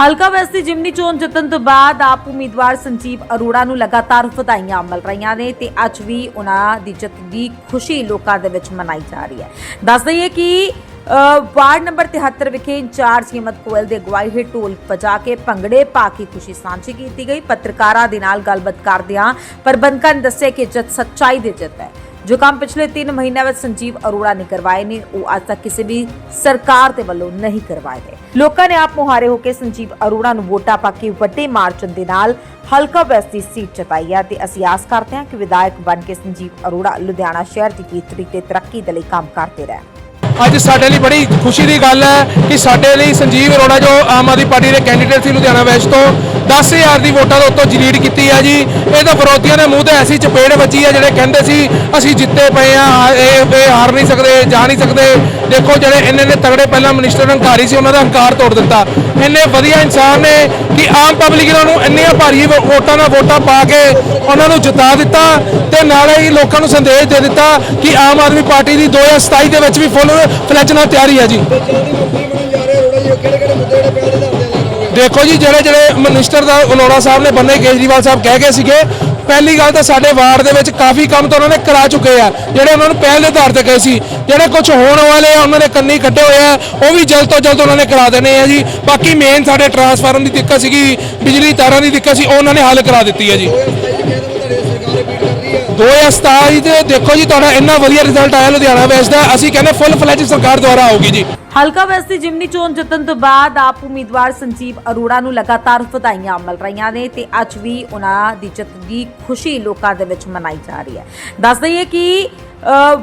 ਹਲਕਾ ਵੈਸਟ ਦੀ ਜਿਮਨੀ ਚੋਣ ਜਿੱਤਣ ਤੋਂ ਬਾਅਦ ਆਪ ਉਮੀਦਵਾਰ ਸੰਜੀਵ ਅਰੋੜਾ ਨੂੰ ਲਗਾਤਾਰ ਵਧਾਈਆਂ ਮਿਲ ਰਹੀਆਂ ਨੇ ਤੇ ਅੱਜ ਵੀ ਉਹਨਾਂ ਦੀ ਜਿੱਤ ਦੀ ਖੁਸ਼ੀ ਲੋਕਾਂ ਦੇ ਵਿੱਚ ਮਨਾਈ ਜਾ ਰਹੀ ਹੈ। ਦੱਸ ਦਈਏ ਕਿ ਵਾਰਡ ਨੰਬਰ 73 ਵਿਖੇ ਇੰਚਾਰਜ ਹਿੰਮਤ ਕੋਇਲ ਦੇ ਅਗਵਾਈ ਹੇਠ ਢੋਲ ਵਜਾ ਕੇ ਭੰਗੜੇ ਪਾ ਕੇ ਖੁਸ਼ੀ ਸਾਂਝੀ ਕੀਤੀ ਗਈ। ਪੱਤਰਕਾਰਾਂ ਦੇ ਨਾਲ ਗੱਲਬਾਤ ਕਰਦਿਆਂ ਪ੍ਰਬੰਧਕਾਂ ਨੇ ਦੱਸਿਆ ਕਿ ਜਿੱਤ ਸੱਚਾਈ ਦੀ ਜਿੱਤ ਹੈ। ਜੋ ਕੰਮ ਪਿਛਲੇ 3 ਮਹੀਨਿਆਂ ਵਿੱਚ ਸੰਜੀਵ ਅਰੋੜਾ ਨੇ ਕਰਵਾਏ ਨੇ, ਉਹ ਅੱਜ ਤੱਕ ਕਿਸੇ ਵੀ ਸਰਕਾਰ ਦੇ ਵੱਲੋਂ ਨਹੀਂ ਕਰਵਾਏ ਗਏ। ਲੋਕਾਂ ਨੇ ਆਪ ਮੁਹਾਰੇ ਹੋ ਕੇ ਸੰਜੀਵ ਅਰੋੜਾ ਨੂੰ ਵੋਟਾਂ ਪਾ ਕੇ ਵੱਡੇ ਮਾਰਜਨ ਦੇ ਨਾਲ ਹਲਕਾ ਵੈਸਟ ਦੀ ਸੀਟ ਜਿਤਾਈ ਹੈ ਤੇ ਅਸੀਂ ਆਸ ਕਰਦੇ ਹਾਂ ਕਿ ਵਿਧਾਇਕ ਬਣ ਕੇ ਸੰਜੀਵ ਅਰੋੜਾ ਲੁਧਿਆਣਾ ਸ਼ਹਿਰ ਦੀ ਬਿਹਤਰੀ ਤੇ ਤਰੱਕੀ ਦੇ ਲਈ ਕੰਮ ਕਰਦੇ ਰਹਿਣ। ਅੱਜ ਸਾਡੇ ਲਈ ਬੜੀ ਖੁਸ਼ੀ ਦੀ ਗੱਲ ਹੈ ਕਿ ਸਾਡੇ ਲਈ ਸੰਜੀਵ ਅਰੋੜਾ ਜੋ ਆਮ ਆਦਮੀ ਪਾਰਟੀ ਦੇ ਕੈਂਡੀਡੇਟ ਸੀ ਲੁਧਿਆਣਾ ਵੈਸਟ ਤੋਂ 10000 ਦੀ ਵੋਟਾਂ ਦੇ ਉੱਤੋਂ ਜਲੀਡ ਕੀਤੀ ਹੈ ਜੀ। ਇਹ ਤਾਂ ਵਿਰੋਧੀਆਂ ਦੇ ਮੂੰਹ ਤੇ ਐਸੀ ਚਪੇੜ ਵੱਜੀ ਹੈ ਜਿਹੜੇ ਕਹਿੰਦੇ ਸੀ, ਅਸੀਂ ਜਿੱਤੇ ਪਏ ਆ, ਇਹ ਇਹ ਹਾਰ ਨਹੀਂ ਸਕਦੇ ਜਾ ਨਹੀਂ ਸਕਦੇ। ਦੇਖੋ ਜਿਹੜੇ ਇੰਨੇ ਨੇ ਤਗੜੇ ਪਹਿਲਾਂ ਮਿਨਿਸਟਰ ਹੰਕਾਰੀ ਸੀ, ਉਹਨਾਂ ਦਾ ਹੰਕਾਰ ਤੋੜ ਦਿੱਤਾ। ਇੰਨੇ ਵਧੀਆ ਇਨਸਾਨ ਨੇ ਕਿ ਆਮ ਪਬਲਿਕ ਇਹਨਾਂ ਨੂੰ ਇੰਨੀਆਂ ਭਾਰੀ ਵੋ- ਵੋਟਾਂ ਨਾਲ ਵੋਟਾਂ ਪਾ ਕੇ ਉਹਨਾਂ ਨੂੰ ਜਿਤਾ ਦਿੱਤਾ ਤੇ ਨਾਲੇ ਹੀ ਲੋਕਾਂ ਨੂੰ ਸੰਦੇਸ਼ ਦੇ ਦਿੱਤਾ ਕਿ ਆਮ ਆਦਮੀ ਪਾਰਟੀ ਦੀ 2027 ਦੇ ਵਿੱਚ ਵੀ ਫੁੱਲ ਫਲੈਚ ਨਾਲ ਤਿਆਰੀ ਹੈ ਜੀ। ਦੇਖੋ ਜੀ, ਜਿਹੜੇ ਜਿਹੜੇ ਮਿਨਿਸਟਰ ਦਾ ਅਨੋੜਾ ਸਾਹਿਬ ਨੇ ਬੰਨੇ, ਕੇਜਰੀਵਾਲ ਸਾਹਿਬ ਕਹਿ ਗਏ ਸੀਗੇ, ਪਹਿਲੀ ਗੱਲ ਤਾਂ ਸਾਡੇ ਵਾਰਡ ਦੇ ਵਿੱਚ ਕਾਫੀ ਕੰਮ ਤਾਂ ਉਹਨਾਂ ਨੇ ਕਰਾ ਚੁੱਕੇ ਆ, ਜਿਹੜੇ ਉਹਨਾਂ ਨੂੰ ਪਹਿਲ ਦੇ ਆਧਾਰ ਤੇ ਕਹੇ ਸੀ, ਜਿਹੜੇ ਕੁਝ ਹੋਣ ਵਾਲੇ ਆ, ਉਹਨਾਂ ਨੇ ਕੰਨੀ ਕੱਢੇ ਹੋਏ ਆ, ਉਹ ਵੀ ਜਲਦ ਤੋਂ ਜਲਦ ਉਹਨਾਂ ਨੇ ਕਰਾ ਦੇਣੇ ਆ ਜੀ। ਬਾਕੀ ਮੇਨ ਸਾਡੇ ਟਰਾਂਸਫਾਰਮ ਦੀ ਦਿੱਕਤ ਸੀਗੀ, ਬਿਜਲੀ ਤਾਰਾਂ ਦੀ ਦਿੱਕਤ ਸੀ, ਉਹ ਉਹਨਾਂ ਨੇ ਹੱਲ ਕਰਾ ਦਿੱਤੀ ਹੈ ਜੀ। 2027 ਦੇ ਦੇਖੋ ਜੀ, ਤੁਹਾਡਾ ਇੰਨਾ ਵਧੀਆ ਰਿਜ਼ਲਟ ਆਇਆ ਲੁਧਿਆਣਾ ਵੈਸਟ ਦਾ। ਅਸੀਂ ਕਹਿੰਦੇ ਫੁੱਲ ਫਲੈਜ ਸਰਕਾਰ ਦੁਆਰਾ ਆਊਗੀ ਜੀ। ਹਲਕਾ ਵੈਸਟ ਦੀ ਜਿਮਨੀ ਚੋਣ ਜਿੱਤਣ ਤੋਂ ਬਾਅਦ ਆਪ ਉਮੀਦਵਾਰ ਸੰਜੀਵ ਅਰੋੜਾ ਨੂੰ ਲਗਾਤਾਰ ਵਧਾਈਆਂ ਮਿਲ ਰਹੀਆਂ ਨੇ ਤੇ ਅੱਜ ਵੀ ਉਹਨਾਂ ਦੀ ਜਿੱਤ ਦੀ ਖੁਸ਼ੀ ਲੋਕਾਂ ਦੇ ਵਿੱਚ ਮਨਾਈ ਜਾ ਰਹੀ ਹੈ। ਦੱਸ ਦਈਏ ਕਿ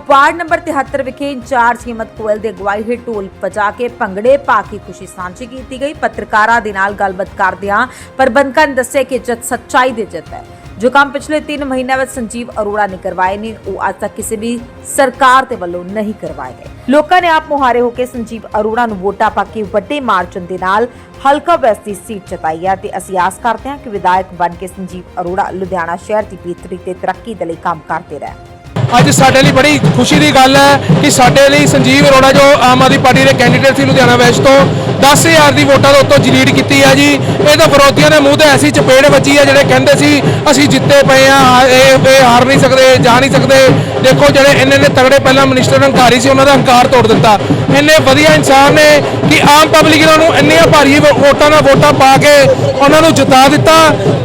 ਵਾਰਡ ਨੰਬਰ 73 ਵਿਖੇ ਇੰਚਾਰਜ ਹਿੰਮਤ ਕੋਇਲ ਦੇ ਅਗਵਾਈ ਹੇਠ ਢੋਲ ਵਜਾ ਕੇ ਭੰਗੜੇ ਪਾ ਕੇ ਖੁਸ਼ੀ ਸਾਂਝੀ ਕੀਤੀ ਗਈ। ਪੱਤਰਕਾਰਾਂ ਦੇ ਨਾਲ ਗੱਲਬਾਤ ਕਰਦਿਆਂ ਪ੍ਰਬੰਧਕਾਂ ਨੇ ਦੱਸਿਆ ਕਿ ਜਿੱਤ ਸੱਚਾਈ ਦੀ ਜਿੱਤ ਹੈ। ਜੋ ਕੰਮ ਪਿਛਲੇ 3 ਮਹੀਨਿਆਂ ਵਿੱਚ ਸੰਜੀਵ ਅਰੋੜਾ ਨੇ ਕਰਵਾਏ ਨੇ, ਉਹ ਅੱਜ ਤੱਕ ਕਿਸੇ ਵੀ ਸਰਕਾਰ ਦੇ ਵੱਲੋਂ ਨਹੀਂ ਕਰਵਾਏ ਗਏ। ਲੋਕਾਂ ਨੇ ਆਪ ਮੁਹਾਰੇ ਹੋ ਕੇ ਸੰਜੀਵ ਅਰੋੜਾ ਨੂੰ ਵੋਟਾਂ ਪਾ ਕੇ ਵੱਡੇ ਮਾਰਜਨ ਦੇ ਨਾਲ ਹਲਕਾ ਵੈਸਟ ਦੀ ਸੀਟ ਜਤਾਈ ਹੈ ਤੇ ਅਸੀਂ ਆਸ ਕਰਦੇ ਹਾਂ ਕਿ ਵਿਧਾਇਕ ਬਣ ਕੇ ਸੰਜੀਵ ਅਰੋੜਾ ਲੁਧਿਆਣਾ ਸ਼ਹਿਰ ਦੀ ਬਿਹਤਰੀ ਤੇ ਤਰੱਕੀ ਦੇ ਲਈ ਕੰਮ ਕਰਦੇ ਰਹੇ ਅੱਜ ਸਾਡੇ ਲਈ ਬੜੀ ਖੁਸ਼ੀ ਦੀ ਗੱਲ ਹੈ ਕਿ ਸਾਡੇ ਲਈ ਸੰਜੀਵ ਅਰੋੜਾ ਜੋ ਆਮ ਆਦਮੀ ਪਾਰਟੀ ਦੇ ਕੈਂਡੀਡੇਟ ਸੀ ਲੁਧਿਆਣਾ ਵੈਸਟ ਤੋਂ 10000 ਦੀ ਵੋਟਾਂ ਦੇ ਉੱਤੋਂ ਜਲੀਡ ਕੀਤੀ ਹੈ ਜੀ। ਇਹ ਤਾਂ ਵਿਰੋਧੀਆਂ ਦੇ ਮੂੰਹ ਤੇ ਐਸੀ ਚਪੇੜ ਵੱਜੀ ਹੈ ਜਿਹੜੇ ਕਹਿੰਦੇ ਸੀ, ਅਸੀਂ ਜਿੱਤੇ ਪਏ ਆ ਇਹ ਇਹ ਹਾਰ ਨਹੀਂ ਸਕਦੇ, ਜਾ ਨਹੀਂ ਸਕਦੇ। ਦੇਖੋ ਜਿਹੜੇ ਇੰਨੇ ਨੇ ਤਗੜੇ ਪਹਿਲਾਂ ਮਿਨਿਸਟਰ ਹੰਕਾਰੀ ਸੀ, ਉਹਨਾਂ ਦਾ ਹੰਕਾਰ ਤੋੜ ਦਿੱਤਾ। ਇੰਨੇ ਵਧੀਆ ਇਨਸਾਨ ਨੇ ਕਿ ਆਮ ਪਬਲਿਕ ਇਹਨਾਂ ਨੂੰ ਇੰਨੀਆਂ ਭਾਰੀ ਵੋ- ਵੋਟਾਂ ਨਾਲ ਵੋਟਾਂ ਪਾ ਕੇ ਉਹਨਾਂ ਨੂੰ ਜਿਤਾ ਦਿੱਤਾ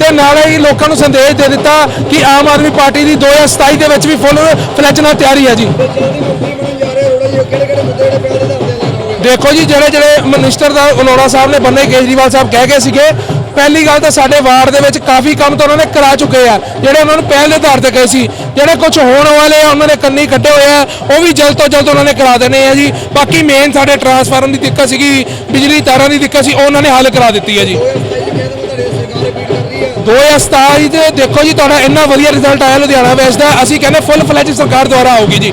ਤੇ ਨਾਲੇ ਹੀ ਲੋਕਾਂ ਨੂੰ ਸੰਦੇਸ਼ ਦੇ ਦਿੱਤਾ ਕਿ ਆਮ ਆਦਮੀ ਪਾਰਟੀ ਦੀ 2027 ਦੇ ਵਿੱਚ ਵੀ ਫੁੱਲ ਫਲੈਜ ਨਾਲ ਤਿਆਰੀ ਹੈ ਜੀ। ਦੇਖੋ ਜੀ, ਜਿਹੜੇ ਜਿਹੜੇ ਮਿਨਿਸਟਰ ਦਾ ਅਲੋੜਾ ਸਾਹਿਬ ਨੇ ਬੰਨੇ, ਕੇਜਰੀਵਾਲ ਸਾਹਿਬ ਕਹਿ ਗਏ ਸੀਗੇ, ਪਹਿਲੀ ਗੱਲ ਤਾਂ ਸਾਡੇ ਵਾਰਡ ਦੇ ਵਿੱਚ ਕਾਫੀ ਕੰਮ ਤਾਂ ਉਹਨਾਂ ਨੇ ਕਰਾ ਚੁੱਕੇ ਆ। ਜਿਹੜੇ ਉਹਨਾਂ ਨੂੰ ਪਹਿਲ ਦੇ ਆਧਾਰ ਤੇ ਕਹੇ ਸੀ, ਜਿਹੜੇ ਕੁਝ ਹੋਣ ਵਾਲੇ ਆ, ਉਹਨਾਂ ਨੇ ਕੰਨੀ ਕੱਢੇ ਹੋਏ ਆ, ਉਹ ਵੀ ਜਲਦ ਤੋਂ ਜਲਦ ਉਹਨਾਂ ਨੇ ਕਰਾ ਦੇਣੇ ਆ ਜੀ। ਬਾਕੀ ਮੇਨ ਸਾਡੇ ਟਰਾਂਸਫਾਰਮ ਦੀ ਦਿੱਕਤ ਸੀਗੀ, ਬਿਜਲੀ ਤਾਰਾਂ ਦੀ ਦਿੱਕਤ ਸੀ ਉਹਨਾਂ ਨੇ ਹੱਲ ਕਰਾ ਦਿੱਤੀ ਹੈ ਜੀ। 2027 ਦੇ ਦੇਖੋ ਜੀ, ਤੁਹਾਡਾ ਇੰਨਾ ਵਧੀਆ ਰਿਜ਼ਲਟ ਆਇਆ ਲੁਧਿਆਣਾ ਵੈਸਟ ਦਾ। ਅਸੀਂ ਕਹਿੰਦੇ ਫੁੱਲ ਫਲੈਜ ਸਰਕਾਰ ਦੁਆਰਾ ਆਊਗੀ ਜੀ।